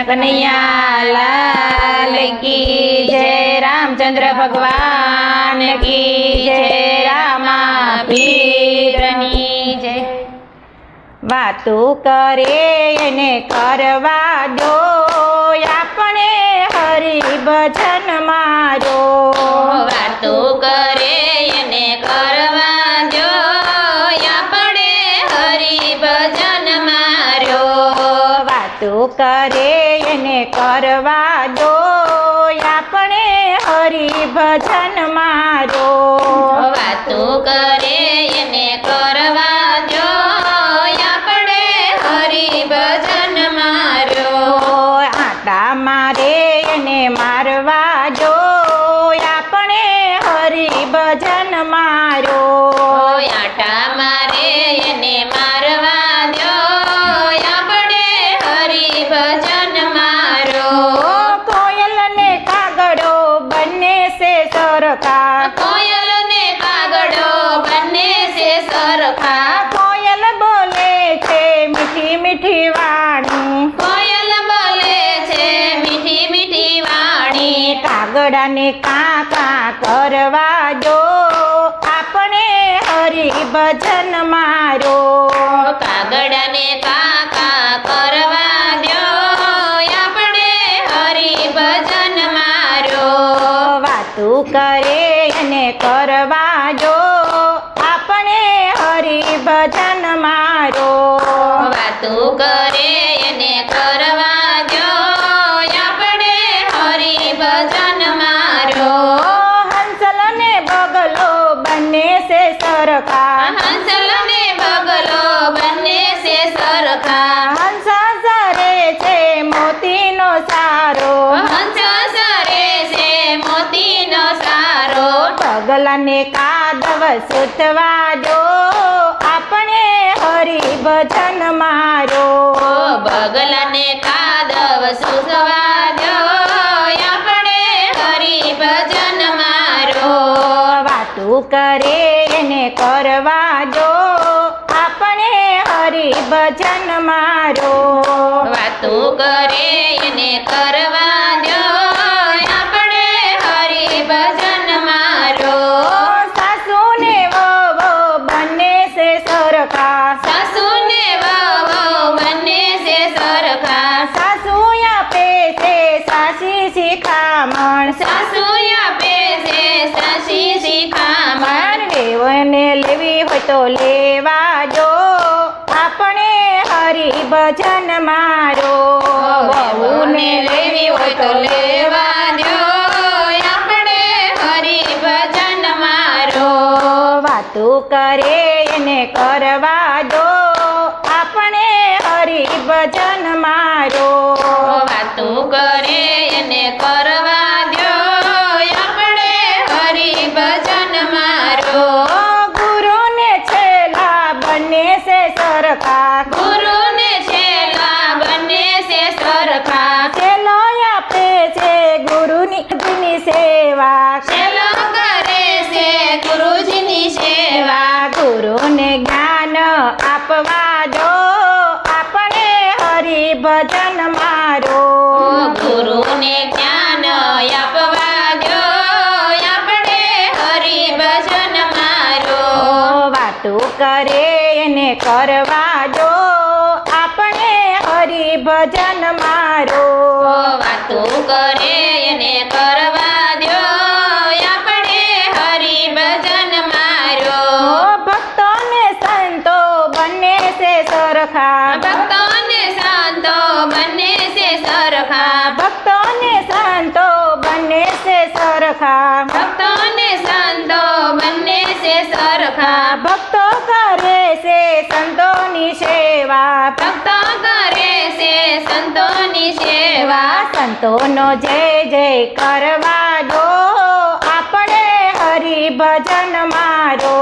કનૈયા કી જય રામચંદ્ર ભગવાન કી જય રામા પીરની જય. વાતો કરે એને કરવા દો, આપણે હરિ વાતો કરે એને કરવા દો. આપણે હરિભજન મારો. તું કરે કાગડાને કાકા કરવા દો. આપણે હરિ ભજન મારો. કાગડાને કાકા કરવા દો. આપણે હરિભજન મારો. વાતું કરે અને કરવા દો. આપણે હરિ ભજન મારો. વાતું કરે સરખા. હંસલ ને બગલો બંને છે સરખા. હંસ સરે છે મોતીનો સારો. હંસ સરે છે મોતીનો સારો. પગલાને કાદવ સુતવા દો. આપણે હરિભજન મારો. બગલાને કાદવ સુસવા દો. આપણે હરિભજન મારો. વાતું કરે કરવા દો. આપણે હરિ ભજન મારો. વાતો કરે એને કરવા દો. આપણે હરિભજન મારો. સાસુ ને વહુ બંને છે સરખા. સાસુ ને વહુ બંને છે સરખા. સાસુ આપે છે સાસી શિખામણ. સાસુ દેવને લેવી હોય તો લેવા જો. આપણે હરિ ભજન મારો. બહુને લેવી હોય તો લેવા જો આપણે હરિભજન મારો. વાતું કરે એને કરવા દો. આપણે હરિ ભજન મારો. ગુરુને જ્ઞાન આપવા દો. આપણે હરિ ભજન મારો. ગુરુને જ્ઞાન આપવા દો. આપણે હરિભજન મારો. વાતું કરે એને કરવા દો. આપણે હરિ ભજન મારો. વાતો કરે એને ભક્તોને સાંતો બંને છે સરખા. ભક્તોને સંતો બંને છે સરખા. ભક્તોને સાંતો બંને છે સરખા. ભક્તો કરે છે સંતોની સેવા. ભક્તો કરે છે સંતોની સેવા. સંતોનો જય જય કરવા દો આપણે હરિ ભજન મારો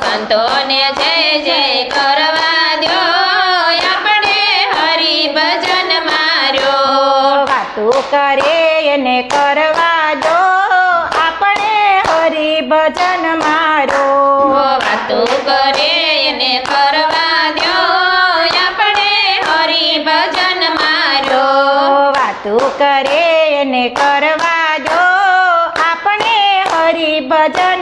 સંતોને જય જય કરે એને કરવા દો. આપણે હરિ ભજન મારો. વાતો કરે એને કરવા દો. આપણે હરિભજન મારો. કરે એને કરવા જો આપણે હરિભજન